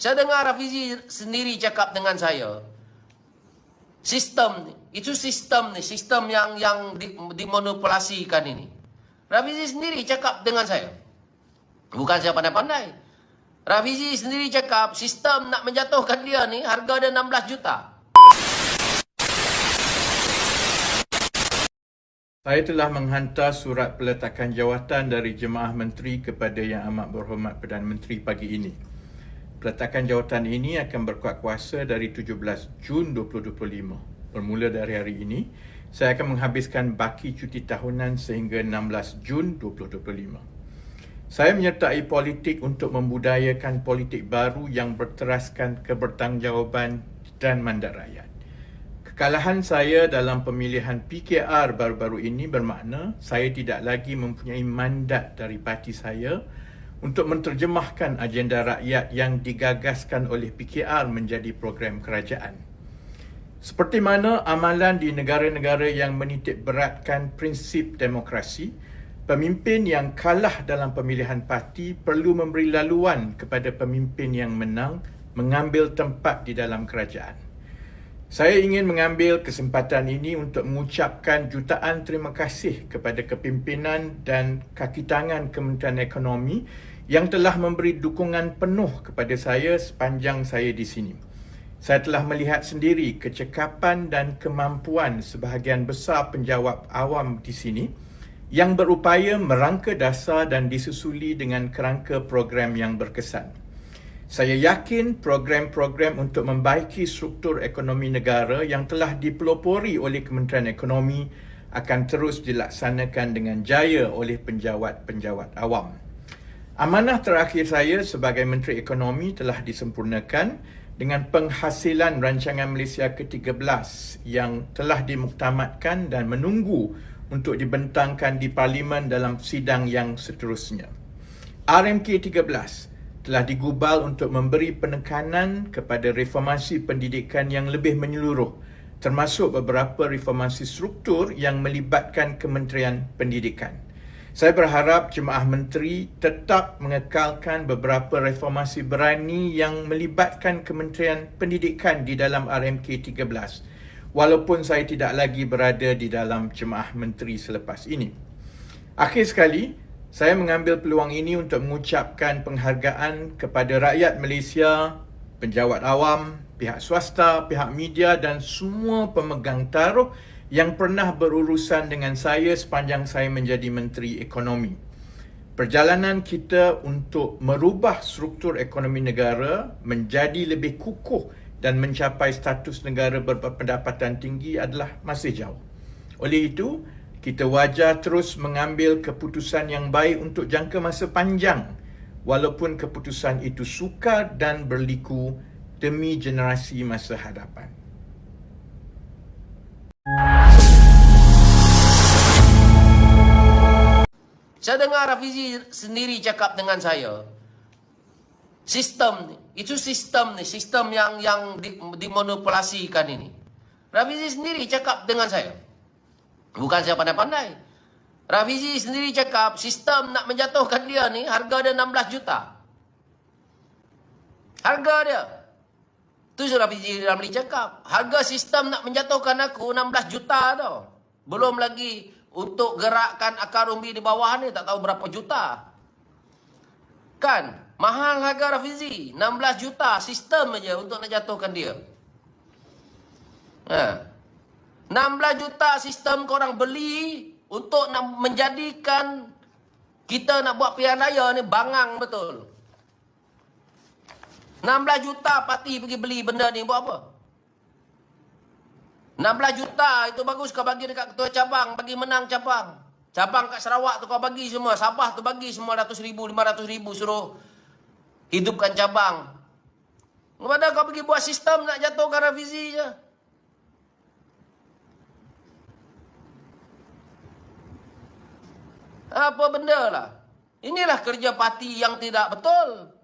Saya dengar Rafizi sendiri cakap dengan saya. Sistem ni. Itu sistem ni. Sistem yang yang di, dimonopolasikan ini. Rafizi sendiri cakap dengan saya. Bukan saya pandai-pandai. Rafizi sendiri cakap sistem nak menjatuhkan dia ni harga dia 16 juta. Saya telah menghantar surat peletakan jawatan dari Jemaah Menteri kepada Yang Amat Berhormat Perdana Menteri pagi ini. Peletakan jawatan ini akan berkuat kuasa dari 17 Jun 2025. Bermula dari hari ini, saya akan menghabiskan baki cuti tahunan sehingga 16 Jun 2025. Saya menyertai politik untuk membudayakan politik baru yang berteraskan kebertanggungjawab dan mandat rakyat. Kekalahan saya dalam pemilihan PKR baru-baru ini bermakna saya tidak lagi mempunyai mandat dari parti saya untuk menterjemahkan agenda rakyat yang digagaskan oleh PKR menjadi program kerajaan. Seperti mana amalan di negara-negara yang menitik beratkan prinsip demokrasi, pemimpin yang kalah dalam pemilihan parti perlu memberi laluan kepada pemimpin yang menang mengambil tempat di dalam kerajaan. Saya ingin mengambil kesempatan ini untuk mengucapkan jutaan terima kasih kepada kepimpinan dan kaki tangan Kementerian Ekonomi yang telah memberi dukungan penuh kepada saya sepanjang saya di sini. Saya telah melihat sendiri kecekapan dan kemampuan sebahagian besar penjawat awam di sini yang berupaya merangka dasar dan disusuli dengan kerangka program yang berkesan. Saya yakin program-program untuk membaiki struktur ekonomi negara yang telah dipelopori oleh Kementerian Ekonomi akan terus dilaksanakan dengan jaya oleh penjawat-penjawat awam. Amanah terakhir saya sebagai Menteri Ekonomi telah disempurnakan dengan penghasilan rancangan Malaysia ke-13 yang telah dimuktamadkan dan menunggu untuk dibentangkan di Parlimen dalam sidang yang seterusnya. RMK 13 telah digubal untuk memberi penekanan kepada reformasi pendidikan yang lebih menyeluruh termasuk beberapa reformasi struktur yang melibatkan Kementerian Pendidikan. Saya berharap jemaah menteri tetap mengekalkan beberapa reformasi berani yang melibatkan Kementerian Pendidikan di dalam RMK 13 walaupun saya tidak lagi berada di dalam jemaah menteri selepas ini. Akhir sekali, saya mengambil peluang ini untuk mengucapkan penghargaan kepada rakyat Malaysia, penjawat awam, pihak swasta, pihak media dan semua pemegang taruh yang pernah berurusan dengan saya sepanjang saya menjadi Menteri Ekonomi. Perjalanan kita untuk merubah struktur ekonomi negara menjadi lebih kukuh dan mencapai status negara berpendapatan tinggi adalah masih jauh. Oleh itu, kita wajar terus mengambil keputusan yang baik untuk jangka masa panjang walaupun keputusan itu sukar dan berliku demi generasi masa hadapan. Saya dengar Rafizi sendiri cakap dengan saya. Sistem ni. Itu sistem ni. Sistem yang yang dimonopolasikan ini. Rafizi sendiri cakap dengan saya. Bukan saya pandai-pandai. Rafizi sendiri cakap sistem nak menjatuhkan dia ni harga dia 16 juta. Harga dia. Tu Rafizi Ramli cakap. Harga sistem nak menjatuhkan aku 16 juta tau. Belum lagi untuk gerakkan akar umbi di bawah ni tak tahu berapa juta. Kan? Mahal harga Rafizi. 16 juta sistem aja untuk nak jatuhkan dia. Ha. 16 juta sistem korang beli untuk nak menjadikan kita nak buat pilihan raya ni bangang betul. 16 juta parti pergi beli benda ni buat apa? 16 juta itu bagus kau bagi dekat ketua cabang bagi menang cabang. Cabang kat Sarawak tu kau bagi semua. Sabah tu bagi semua ratus ribu, lima ratus ribu suruh hidupkan cabang. Kepada kau pergi buat sistem nak jatuhkan Rafizi je. Apa benda lah. Inilah kerja parti yang tidak betul.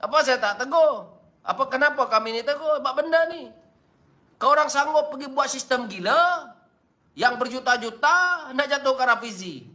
Apa saya tak tegur? Apa kenapa kami ni tegur? Sebab benda ni. Kau orang sanggup pergi buat sistem gila. Yang berjuta-juta nak jatuhkan Rafizi.